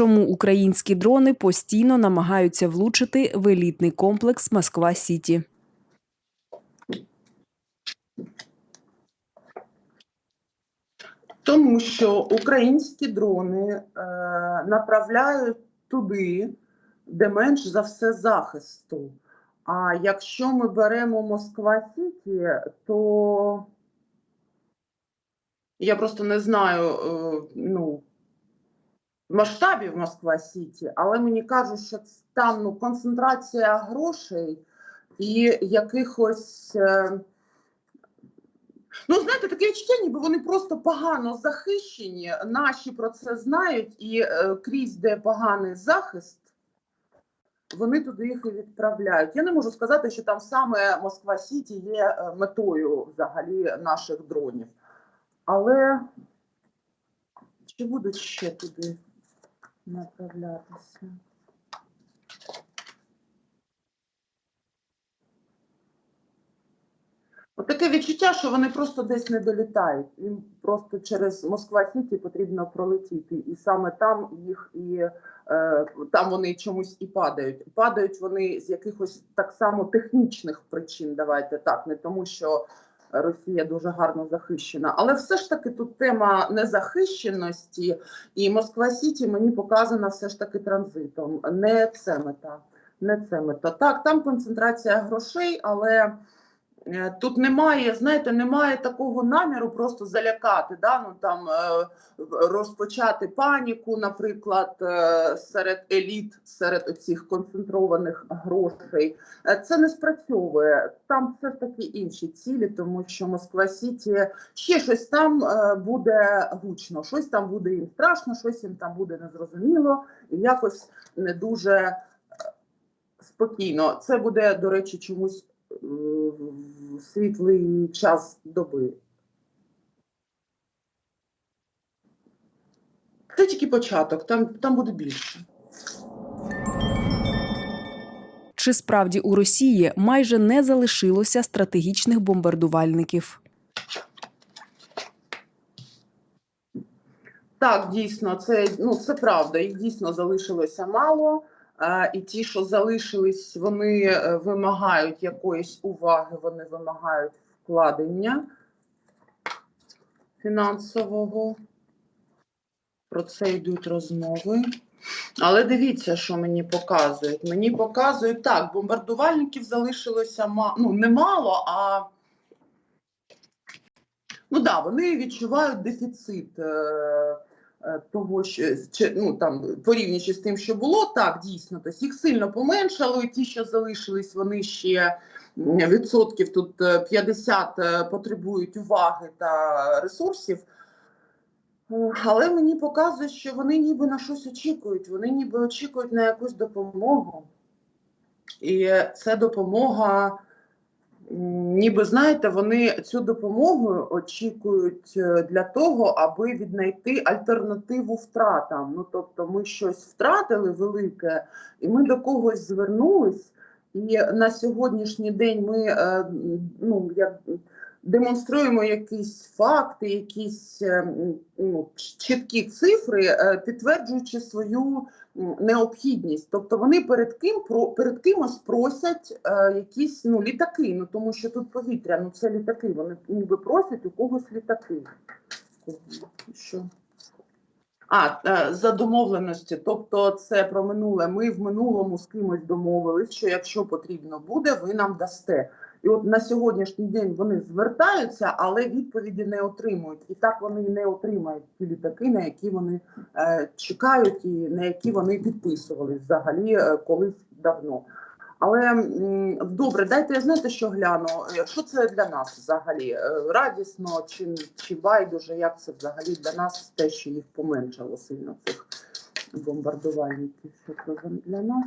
Чому українські дрони постійно намагаються влучити в елітний комплекс Москва Сіті? Тому що українські дрони е, направляють туди, де менш за все захисту. А якщо ми беремо Москва Сіті, то я просто не знаю е, ну, масштабів Москва Сіті, але мені кажуть, що там ну, концентрація грошей і якихось. Е, Ну, знаєте, таке відчуття, ніби вони просто погано захищені. Наші про це знають, і е, крізь де поганий захист, вони туди їх і відправляють. Я не можу сказати, що там саме Москва Сіті є е, метою взагалі наших дронів. Але чи будуть ще туди направлятися? Таке відчуття, що вони просто десь не долітають. Їм просто через Москва Сіті потрібно пролетіти, і саме там їх і е, там вони чомусь і падають. Падають вони з якихось так само технічних причин. Давайте так, не тому, що Росія дуже гарно захищена, але все ж таки тут тема незахищеності, і Москва Сіті мені показана все ж таки транзитом. Не це мета. Не це мета. Так, там концентрація грошей, але. Е, Тут немає, знаєте, немає такого наміру просто залякати, да? ну, там, е, розпочати паніку, наприклад, е, серед еліт, серед цих концентрованих грошей. Це не спрацьовує. Там все ж таки інші цілі, тому що Москва Сіті ще щось там буде гучно, щось там буде їм страшно, щось їм там буде незрозуміло і якось не дуже спокійно. Це буде, до речі, чомусь в світлий час доби. Це тільки початок, там, там буде більше. Чи справді у Росії майже не залишилося стратегічних бомбардувальників? Так, дійсно, це, ну, це правда. Їх дійсно залишилося мало. І ті, що залишились, вони е, вимагають якоїсь уваги, вони вимагають вкладення фінансового. Про це йдуть розмови. Але дивіться, що мені показують. Мені показують так, бомбардувальників залишилося ма... ну, немало, а ну да, вони відчувають дефіцит е, того, що ну, там, порівнюючи з тим, що було, так, дійсно, тобто їх сильно поменшало, і ті, що залишились, вони ще відсотків тут е, 50 е, потребують уваги та ресурсів. Е, Але мені показує, що вони ніби на щось очікують, вони ніби очікують на якусь допомогу. І ця допомога, ніби знаєте, вони цю допомогу очікують е, для того, аби віднайти альтернативу втратам. Ну тобто, ми щось втратили велике, і ми до когось звернулись. І на сьогоднішній день ми е, ну, як, демонструємо якісь факти, якісь е, ну, чіткі цифри, підтверджуючи свою необхідність. Тобто вони перед ким про перед кимось просять е, якісь ну, літаки. Ну тому що тут повітря, ну це літаки. Вони ніби просять у когось літаки. Що? А, е, за домовленості, тобто це про минуле. Ми в минулому з кимось домовились, що якщо потрібно буде, ви нам дасте. І от на сьогоднішній день вони звертаються, але відповіді не отримують. І так вони не отримають ті літаки, на які вони е, чекають, і на які вони підписувались взагалі е, колись давно. Але добре, дайте я знаєте, що гляну. Е, Що це для нас взагалі? Е, Радісно чи, чи байдуже, як це взагалі для нас те, що їх поменшало сильно цих бомбардувальників? Що це для нас?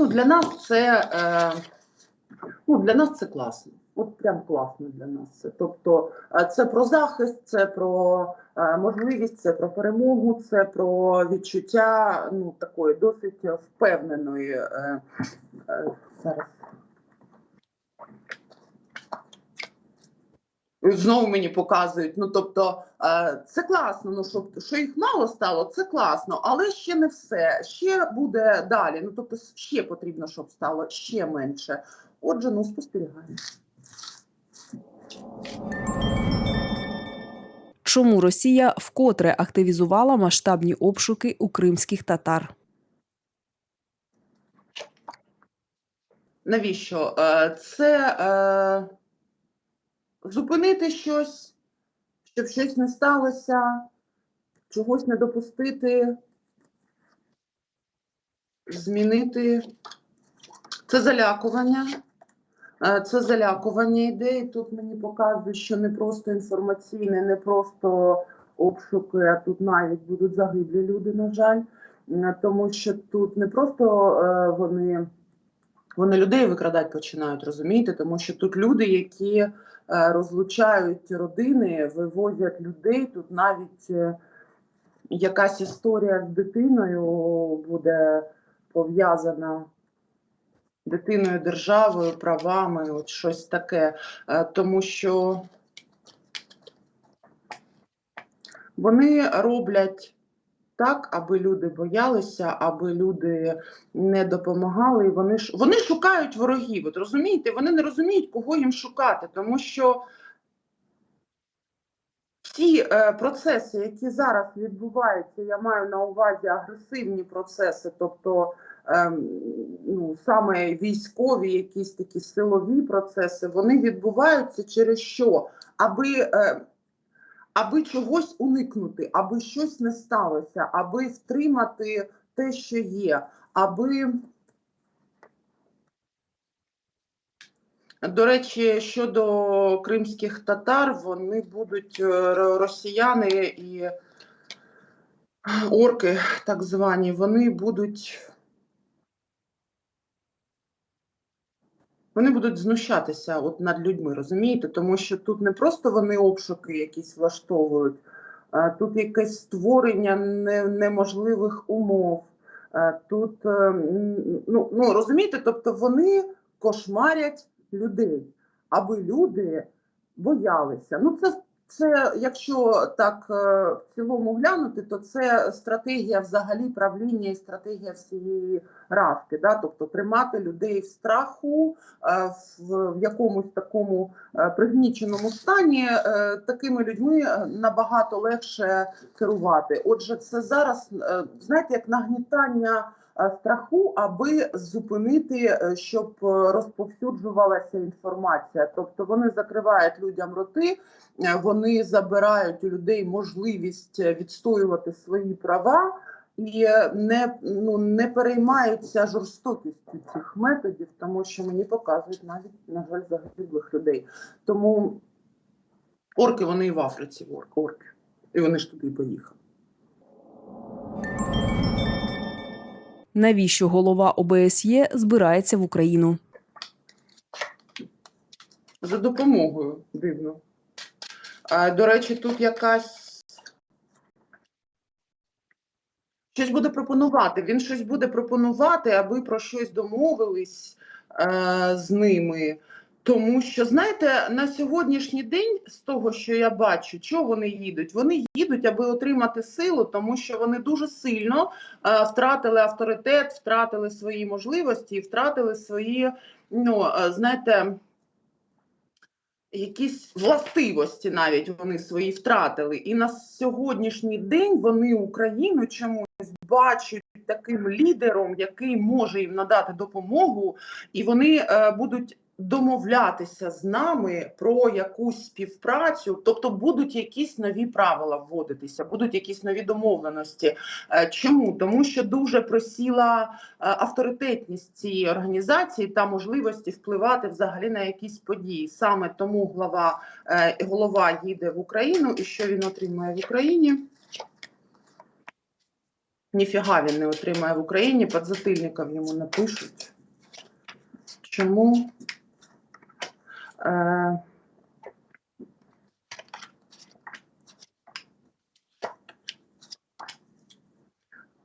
Ну, для нас це е, ну, для нас це класно. От прям класно для нас. Тобто е, це про захист, це про е, можливість, це про перемогу, це про відчуття ну, такої досить впевненої. Е, е, зараз. Знову мені показують. Ну тобто е, це класно. Ну що, що їх мало стало, це класно, але ще не все. Ще буде далі. Ну тобто, ще потрібно, щоб стало ще менше. Отже, ну спостерігаємо. Чому Росія вкотре активізувала масштабні обшуки у кримських татар? Навіщо? Е, Це е, зупинити щось, щоб щось не сталося, чогось не допустити, змінити. Це залякування. Е, Це залякування ідей. Тут мені показують, що не просто інформаційне, не просто обшуки, а тут навіть будуть загиблі люди, на жаль. Е, Тому що тут не просто е, вони. Вони людей викрадати починають, розумієте? Тому що тут люди, які е, розлучають родини, вивозять людей. Тут навіть е, якась історія з дитиною буде пов'язана дитиною, державою, правами, от щось таке. Е, тому що вони роблять так, аби люди боялися, аби люди не допомагали. І вони ж вони шукають ворогів. От розумієте, вони не розуміють, кого їм шукати, тому що ті е, процеси, які зараз відбуваються, я маю на увазі агресивні процеси, тобто ем, ну, саме військові, якісь такі силові процеси, вони відбуваються через що? Аби е, аби чогось уникнути, аби щось не сталося, аби втримати те, що є, аби. До речі, щодо кримських татар, вони будуть е, росіяни і орки, так звані, вони будуть. Вони будуть знущатися от над людьми, розумієте? Тому що тут не просто вони обшуки якісь влаштовують, а тут якесь створення неможливих умов. Тут е, ну, ну розумієте, тобто вони кошмарять людей, аби люди боялися. Ну, це, це якщо так е, в цілому глянути, то це стратегія взагалі правління і стратегія всієї равки. Да? Тобто тримати людей в страху, е, в, якомусь такому е, пригніченому стані. Такими людьми набагато легше керувати. Отже, це зараз, знаєте, як нагнітання страху, аби зупинити, е, щоб е, розповсюджувалася інформація. Тобто вони закривають людям роти, е, вони забирають у людей можливість е, відстоювати свої права. І е, не, ну, не переймаються жорстокістю цих методів, тому що мені показують навіть, на жаль, загиблих людей. Тому орки вони і в Африці, орки. І вони ж туди поїхали. Навіщо голова ОБСЄ збирається в Україну? За допомогою дивно. А, до речі, тут якась. Щось буде пропонувати. Він щось буде пропонувати, аби про щось домовились а, з ними. Тому що, знаєте, на сьогоднішній день, з того, що я бачу, чого вони їдуть? Вони їдуть, аби отримати силу, тому що вони дуже сильно е, втратили авторитет, втратили свої можливості, втратили свої, ну, е, знаєте, якісь властивості навіть вони свої втратили. І на сьогоднішній день вони Україну чомусь бачать таким лідером, який може їм надати допомогу, і вони е, будуть домовлятися з нами про якусь співпрацю, тобто будуть якісь нові правила вводитися, будуть якісь нові домовленості. Е, Чому? Тому що дуже просіла е, авторитетність цієї організації та можливості впливати взагалі на якісь події. Саме тому глава е, голова їде в Україну, і що він отримує в Україні? Ніфіга він не отримає в Україні, подзатильників йому напишуть. Чому? Е,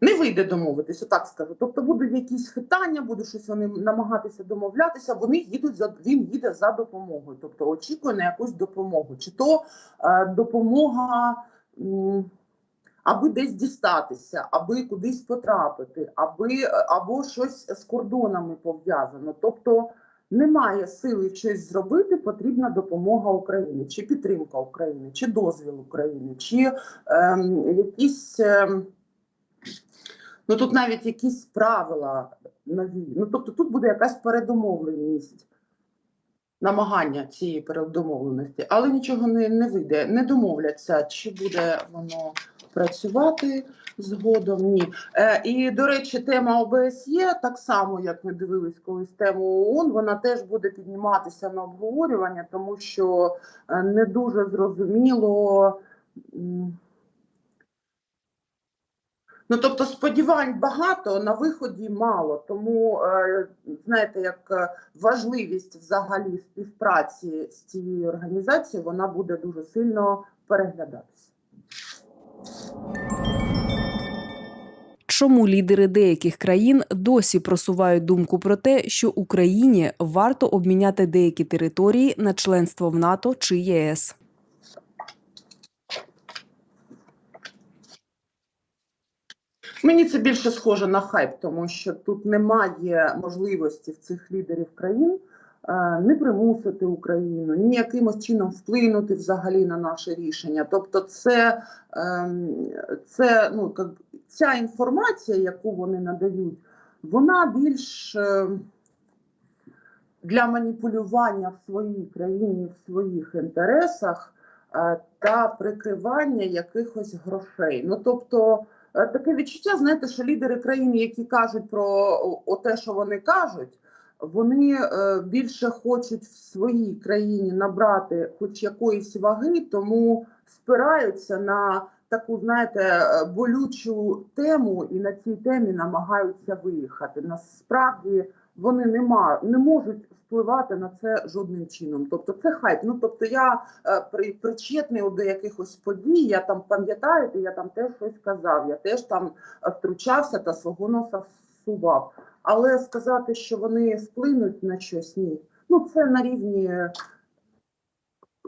не вийде домовитись, отак скажу. Тобто будуть якісь хитання, буде щось вони намагатися домовлятися. Вони їдуть за він їде за допомогою. Тобто очікує на якусь допомогу, чи то е, допомога. м, Аби десь дістатися, аби кудись потрапити, аби або щось з кордонами пов'язано. Тобто немає сили щось зробити, потрібна допомога України, чи підтримка України, чи дозвіл України, чи ем, якісь. Ем, Ну тут навіть якісь правила нові. Ну тобто тут буде якась передомовленість, намагання цієї передомовленості, але нічого не, не вийде, не домовляться, чи буде воно працювати згодом. Ні. Е, і до речі, тема ОБСЄ, так само як ми дивились колись тему ООН, вона теж буде підніматися на обговорювання, тому що е, не дуже зрозуміло. Ну, тобто сподівань багато, на виході мало. Тому, е, знаєте, як е, важливість взагалі співпраці з цією організацією, вона буде дуже сильно переглядатися. Чому лідери деяких країн досі просувають думку про те, що Україні варто обміняти деякі території на членство в НАТО чи ЄС? Мені це більше схоже на хайп, тому що тут немає можливості в цих лідерів країн не примусити Україну, ні якимось чином вплинути взагалі на наше рішення. Тобто, це, ем, це ну, ця інформація, яку вони надають, вона більш е, для маніпулювання в своїй країні, в своїх інтересах е, та прикривання якихось грошей. Ну тобто. Е, Таке відчуття, знаєте, що лідери країн, які кажуть про те, що вони кажуть, вони е, більше хочуть в своїй країні набрати хоч якоїсь ваги, тому спираються на таку, знаєте, е, болючу тему і на цій темі намагаються виїхати. Насправді вони не, ма, не можуть впливати на це жодним чином. Тобто це хайп. Ну тобто я е, при, причетний до якихось подій, я там пам'ятаєте, я там теж щось казав, я теж там втручався та свого носа всував. Але сказати, що вони вплинуть на щось, ні. Ну це на рівні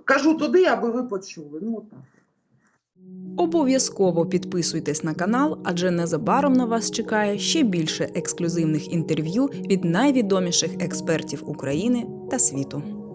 кажу туди, аби ви почули. Ну так. Обов'язково підписуйтесь на канал, адже незабаром на вас чекає ще більше ексклюзивних інтерв'ю від найвідоміших експертів України та світу.